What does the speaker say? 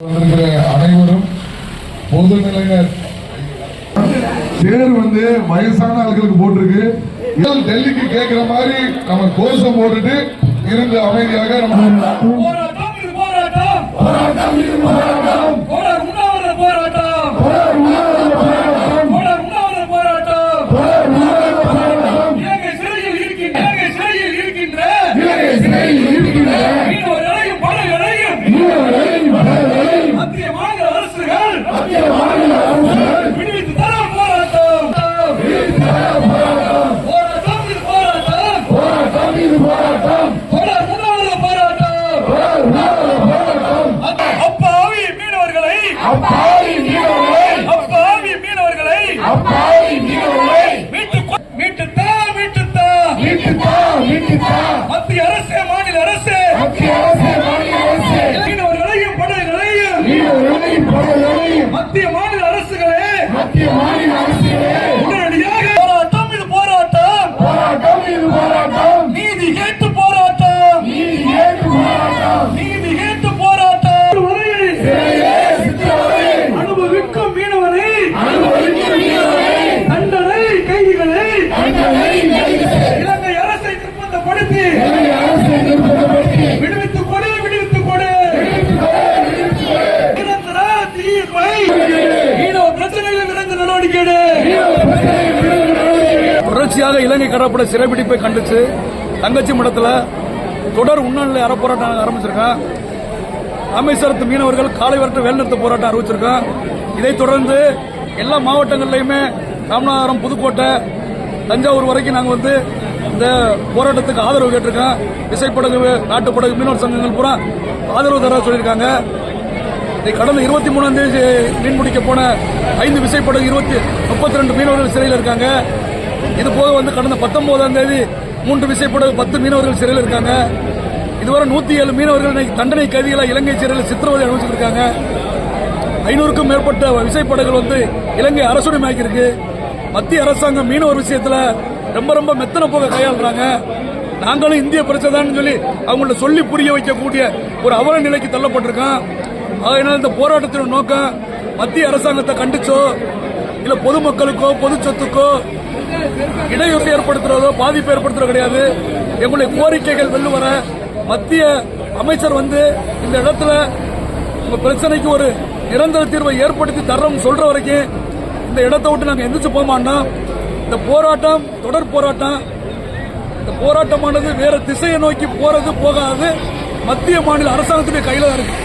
வந்திருக்கிற அனைவரும் பொதுநிலையினர் சேர் வந்து வயசான ஆட்களுக்கு போட்டிருக்கு டெல்லிக்கு கேட்கிற மாதிரி நம்ம கோஷம் போட்டுட்டு இருந்து அமைதியாக நம்ம போராட்டம். போராட உண்ணாவிரத போராட்டம். அப்பாவி மீனவர்களை அப்பாவி மீனவர்களை. மீட்டு கொ- மீட்டுத்தா மீட்டுத்தா. மத்திய அரசு மாநில அரசு. மீனவர்களையும் படகுகளையும் மத்திய மாநில அரசுகளே. உடனடியாக தொடர்ச்சியாக இலங்கை கடற்படை சிறைபிடிப்பை கண்டிச்சு? தங்கச்சி மடத்தில் தொடர் உண்ணாநிலை அறப்போராட்டம் ஆரம்பிச்சிருக்கோம் அமைச்சரத்து மீனவர்கள் காலை வரட்டு வேலைநிறுத்த போராட்டம் அறிவிச்சிருக்கோம் இதைத் தொடர்ந்து எல்லா மாவட்டங்கள்லையுமே ராமநாதபுரம் புதுக்கோட்டை தஞ்சாவூர் வரைக்கும் நாங்கள் வந்து இந்த போராட்டத்துக்கு ஆதரவு கேட்டிருக்கோம். விசைப்படகு நாட்டுப்படகு மீனவர் சங்கங்கள் பூரா ஆதரவு தர சொல்லியிருக்காங்க. இதை கடந்த இருபத்தி மூணாம் தேதி மீன் பிடிக்க போன ஐந்து விசைப்படகு இருபத்தி முப்பத்தி ரெண்டு மீனவர்கள் சிறையில் இருக்காங்க. இது போக வந்து கடந்த பத்தொன்பதாம் தேதி மூன்று விசைப்படகு பத்து மீனவர்கள் சிறையில் இருக்காங்க. இதுவரை நூத்தி ஏழு மீனவர்கள் தண்டனை கைதிகளாக இலங்கை சிறையில் சித்திரவதை அனுபவிச்சிருக்காங்க. ஐநூறுக்கும் மேற்பட்ட விசைப்படகுகள் வந்து இலங்கை அரசுடைய இருக்கு மத்திய அரசாங்கம் மீனவர் விஷயத்தில் ரொம்ப ரொம்ப மெத்தனை போக கையாளுறாங்க. நாங்களும் இந்திய பிரச்சனை சொல்லி அவங்கள்ட்ட சொல்லி புரிய வைக்கக்கூடிய ஒரு அவல நிலைக்கு தள்ளப்பட்டிருக்கோம். அதனால் இந்த போராட்டத்தின் நோக்கம் மத்திய அரசாங்கத்தை கண்டிச்சோ இல்லை பொதுமக்களுக்கோ பொது சொத்துக்கோ இடையூறு ஏற்படுத்துறதோ பாதிப்பு ஏற்படுத்துறதோ கிடையாது. எங்களுடைய கோரிக்கைகள் வெல்லு வர மத்திய அமைச்சர் வந்து இந்த இடத்துல உங்க பிரச்சனைக்கு ஒரு நிரந்தர தீர்வை ஏற்படுத்தி தர்றோம் சொல்ற வரைக்கும் இந்த இடத்தை விட்டு நாங்கள் எந்திரிச்சு போக இந்த போராட்டம் தொடர் போராட்டம் இந்த போராட்டமானது வேற திசையை நோக்கி போறது போகாது. மத்திய மாநில அரசாங்கத்துடைய கையில தான் இருக்கு.